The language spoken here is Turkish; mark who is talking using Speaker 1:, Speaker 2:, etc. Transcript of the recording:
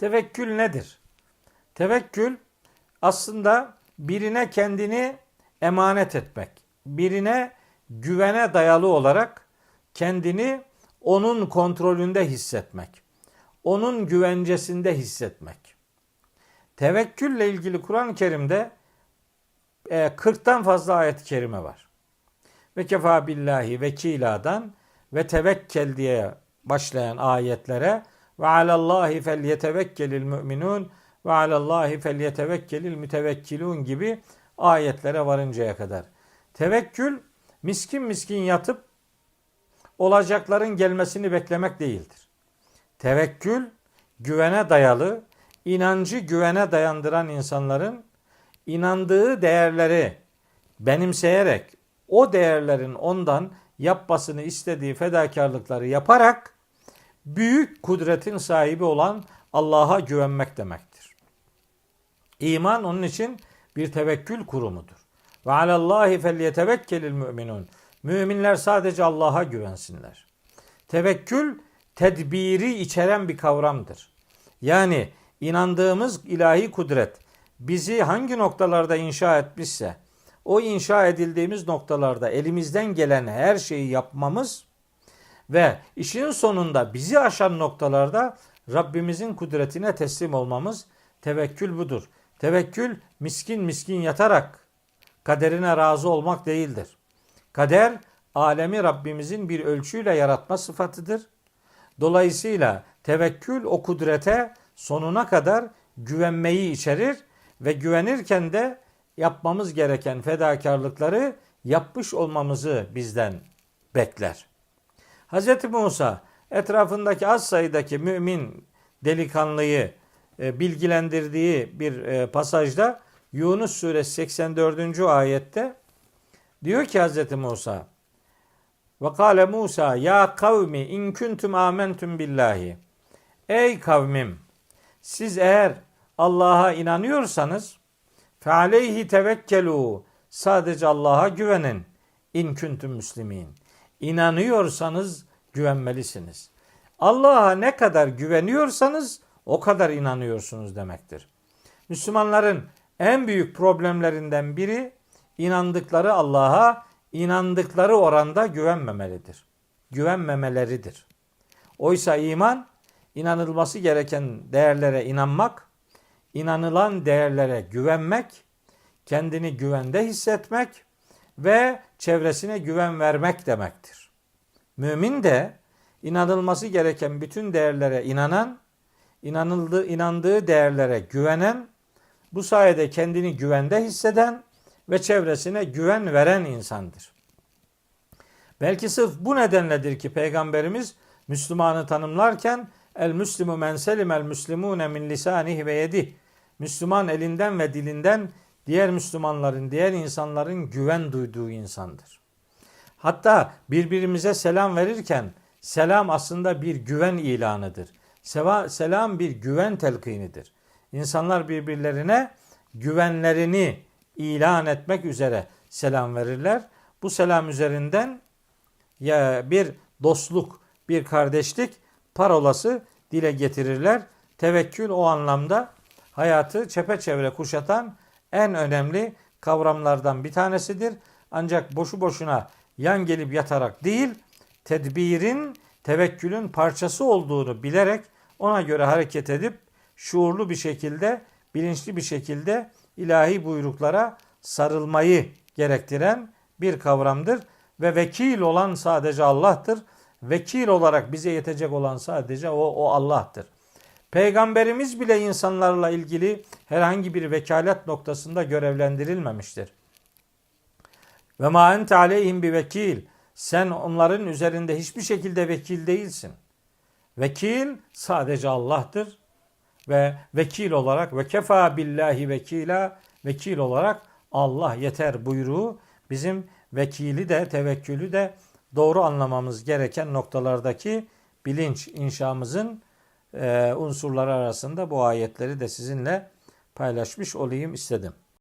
Speaker 1: Tevekkül nedir? Tevekkül aslında birine kendini emanet etmek. Birine güvene dayalı olarak kendini onun kontrolünde hissetmek. Onun güvencesinde hissetmek. Tevekkülle ilgili Kur'an-ı Kerim'de e, 40'tan fazla ayet-i kerime var. Ve kefa billahi vekiladan ve tevekkel diye başlayan ayetlere ve alallahi fel yetevekkelil müminun ve alallahi fel yetevekkelil mütevekkilun gibi ayetlere varıncaya kadar. Tevekkül miskin miskin yatıp olacakların gelmesini beklemek değildir. Tevekkül güvene dayalı, inancı güvene dayandıran insanların inandığı değerleri benimseyerek o değerlerin ondan yapmasını istediği fedakarlıkları yaparak büyük kudretin sahibi olan Allah'a güvenmek demektir. İman onun için bir tevekkül kurumudur. Ve alallahi felyetevekkelil müminun. Müminler sadece Allah'a güvensinler. Tevekkül tedbiri içeren bir kavramdır. Yani inandığımız ilahi kudret bizi hangi noktalarda inşa etmişse o inşa edildiğimiz noktalarda elimizden gelen her şeyi yapmamız ve işin sonunda bizi aşan noktalarda Rabbimizin kudretine teslim olmamız tevekkül budur. Tevekkül miskin miskin yatarak kaderine razı olmak değildir. Kader alemi Rabbimizin bir ölçüyle yaratma sıfatıdır. Dolayısıyla tevekkül o kudrete sonuna kadar güvenmeyi içerir ve güvenirken de yapmamız gereken fedakarlıkları yapmış olmamızı bizden bekler. Hz. Musa etrafındaki az sayıdaki mümin delikanlıyı e, bilgilendirdiği bir e, pasajda Yunus suresi 84. ayette diyor ki Hz. Musa ve kâle Musa ya kavmi in kuntum amentum billahi Ey kavmim siz eğer Allah'a inanıyorsanız fe aleyhi tevekkelu sadece Allah'a güvenin in kuntum müslimin. İnanıyorsanız güvenmelisiniz. Allah'a ne kadar güveniyorsanız o kadar inanıyorsunuz demektir. Müslümanların en büyük problemlerinden biri inandıkları Allah'a inandıkları oranda güvenmemelidir. Güvenmemeleridir. Oysa iman inanılması gereken değerlere inanmak, inanılan değerlere güvenmek, kendini güvende hissetmek ve çevresine güven vermek demektir. Mümin de inanılması gereken bütün değerlere inanan, inanıldığı, inandığı değerlere güvenen, bu sayede kendini güvende hisseden ve çevresine güven veren insandır. Belki sırf bu nedenledir ki Peygamberimiz Müslümanı tanımlarken el müslimu men selimel müslimune min lisanihi ve yedih. Müslüman elinden ve dilinden diğer Müslümanların, diğer insanların güven duyduğu insandır. Hatta birbirimize selam verirken selam aslında bir güven ilanıdır. Selam bir güven telkinidir. İnsanlar birbirlerine güvenlerini ilan etmek üzere selam verirler. Bu selam üzerinden ya bir dostluk, bir kardeşlik parolası dile getirirler. Tevekkül o anlamda hayatı çepeçevre kuşatan en önemli kavramlardan bir tanesidir. Ancak boşu boşuna yan gelip yatarak değil, tedbirin, tevekkülün parçası olduğunu bilerek ona göre hareket edip şuurlu bir şekilde, bilinçli bir şekilde ilahi buyruklara sarılmayı gerektiren bir kavramdır ve vekil olan sadece Allah'tır. Vekil olarak bize yetecek olan sadece o, o Allah'tır. Peygamberimiz bile insanlarla ilgili herhangi bir vekalet noktasında görevlendirilmemiştir. Ve ma ente aleyhim bir vekil. Sen onların üzerinde hiçbir şekilde vekil değilsin. Vekil sadece Allah'tır ve vekil olarak ve kefa billahi vekila vekil olarak Allah yeter buyruğu bizim vekili de tevekkülü de doğru anlamamız gereken noktalardaki bilinç inşamızın unsurları arasında bu ayetleri de sizinle paylaşmış olayım istedim.